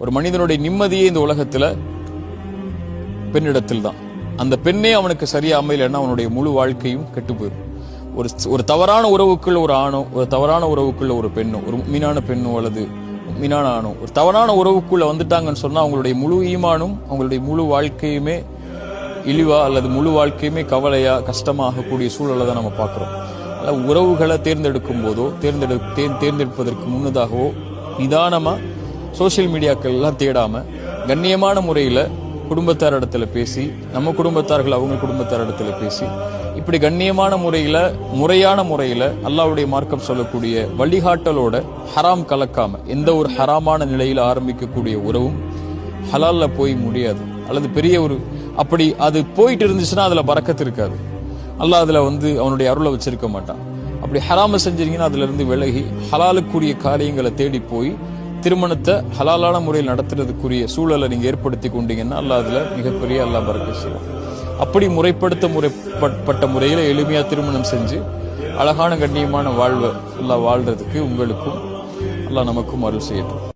ஒரு மனிதனுடைய நிம்மதியே இந்த உலகத்துல பெண்ணிடத்தில் தான் அந்த பெண்ணே அவனுக்கு சரியா அமையலைன்னா அவனுடைய முழு வாழ்க்கையும் கெட்டு போயிடும் ஒரு ஒரு தவறான உறவுக்குள்ள ஒரு ஆணோ ஒரு தவறான உறவுக்குள்ள ஒரு பெண்ணோ ஒரு மீனான பெண்ணோ அல்லது மீனான ஆணோ ஒரு தவறான உறவுக்குள்ள வந்துட்டாங்கன்னு சொன்னா அவங்களுடைய முழு ஈமானும் அவங்களுடைய முழு வாழ்க்கையுமே இழிவா அல்லது முழு வாழ்க்கையுமே கவலையா கஷ்டமாகக்கூடிய சூழலை தான் நம்ம பார்க்குறோம். அதனால உறவுகளை தேர்ந்தெடுக்கும் போதோ தேர்ந்தெடு தேர்ந்தெடுப்பதற்கு முன்னதாகவோ நிதானமாக சோஷியல் மீடியாக்கள்லாம் தேடாமல் கண்ணியமான முறையில் குடும்பத்தார் இடத்துல பேசி நம்ம குடும்பத்தார்கள் அவங்க குடும்பத்தார் இடத்துல பேசி இப்படி கண்ணியமான முறையில் முறையான முறையில் அல்லாவுடைய மார்க்கம் சொல்லக்கூடிய வழிகாட்டலோட ஹராம் கலக்காம எந்த ஒரு ஹராமான நிலையில் ஆரம்பிக்கக்கூடிய உறவும் ஹலால்ல போய் முடியாது. அல்லது பெரிய ஒரு அப்படி அது போயிட்டு இருந்துச்சுன்னா அதில் பறக்கத்து இருக்காது. அல்லாஹ் அதில் வந்து அவனுடைய அருளை வச்சிருக்க மாட்டான். அப்படி ஹராம செஞ்சீங்கன்னா அதுல இருந்து விலகி ஹலாலுக்குரிய காரியங்களை தேடி போய் திருமணத்தை ஹலாலான முறையில் நடத்துறதுக்குரிய சூழலை நீங்க ஏற்படுத்தி கொண்டீங்கன்னா அல்லாஹ் அதுல மிகப்பெரிய அல்லா பறக்க செய்வோம் அப்படி முறைப்படுத்த முறைப்பட்ட முறையில எளிமையா திருமணம் செஞ்சு அழகான கண்ணியமான வாழ்வை எல்லாம் வாழ்றதுக்கு உங்களுக்கும் எல்லாம் நமக்கும் அருள் செய்யட்டும்.